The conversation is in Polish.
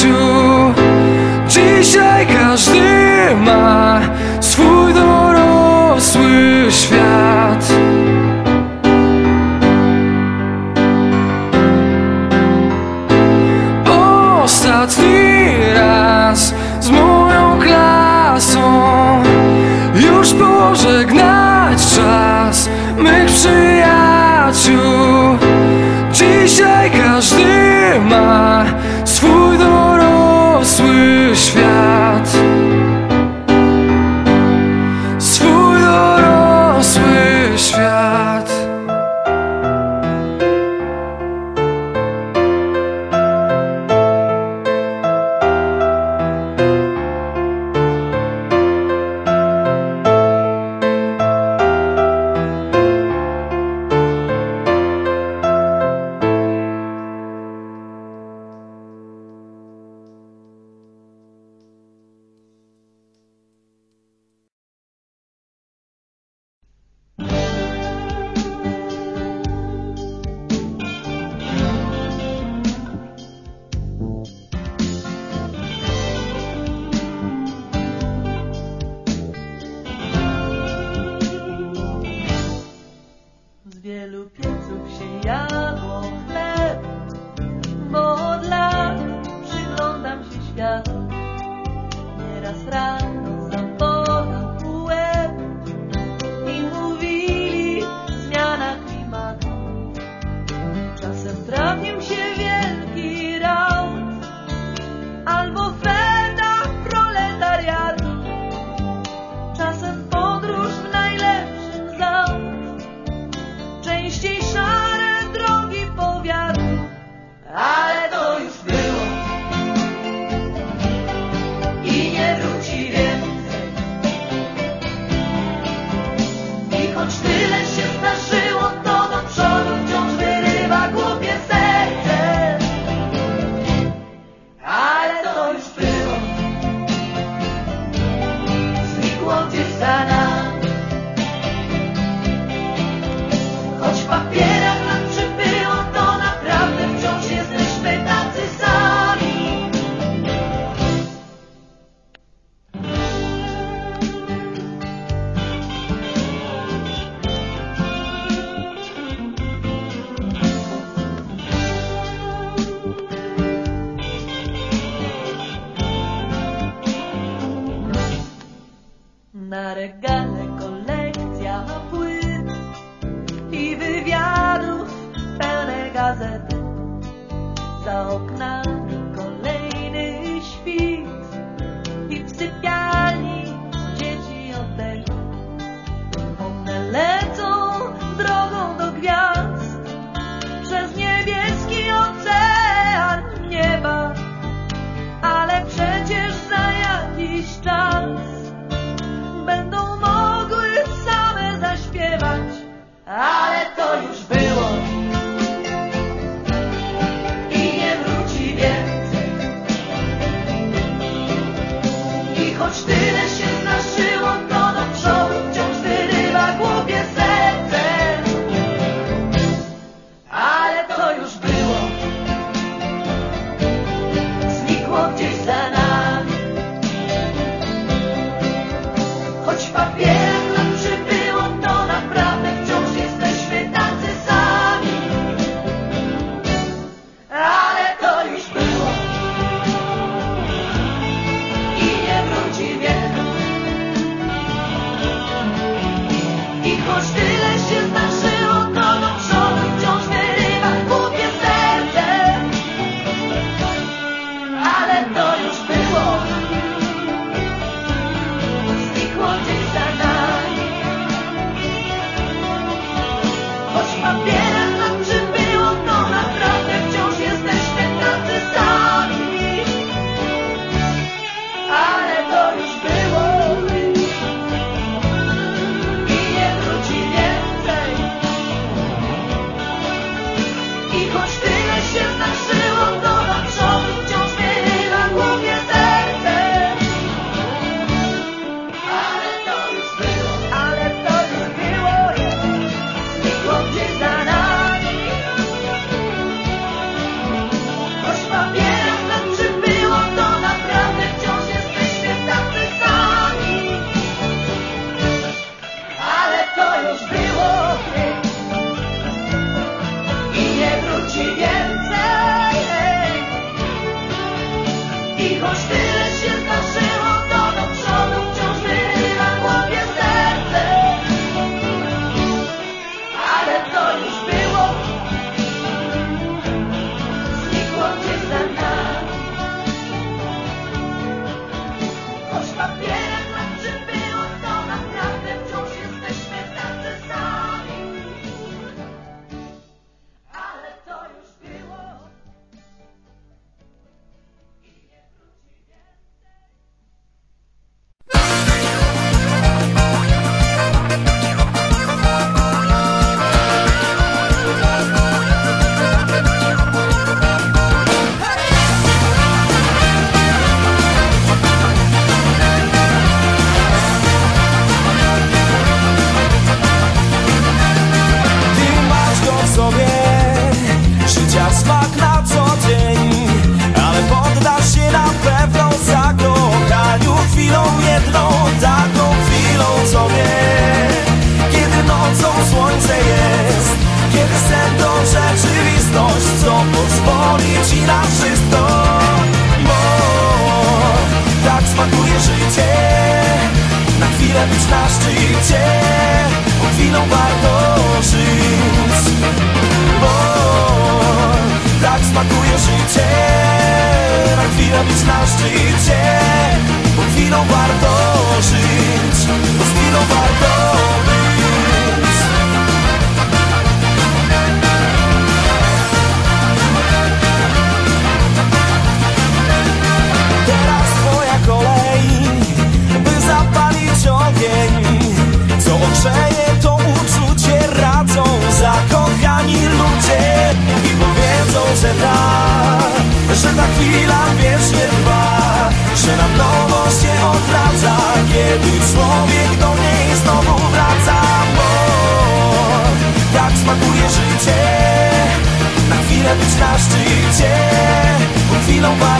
to pieców się jadło chleb, bo od lat przyglądam się światu, nieraz raz. the choć tyle się Być na szczycie chwilą warto żyć. Bo tak smakuje życie. Na chwilę być na szczycie Bo chwilą warto żyć. Bo z chwilą warto być że że ta chwila wiecznie trwa Że na nowo się odradza, kiedy człowiek do niej znowu wraca Bo tak smakuje życie, na chwilę być na szczycie Bo chwilą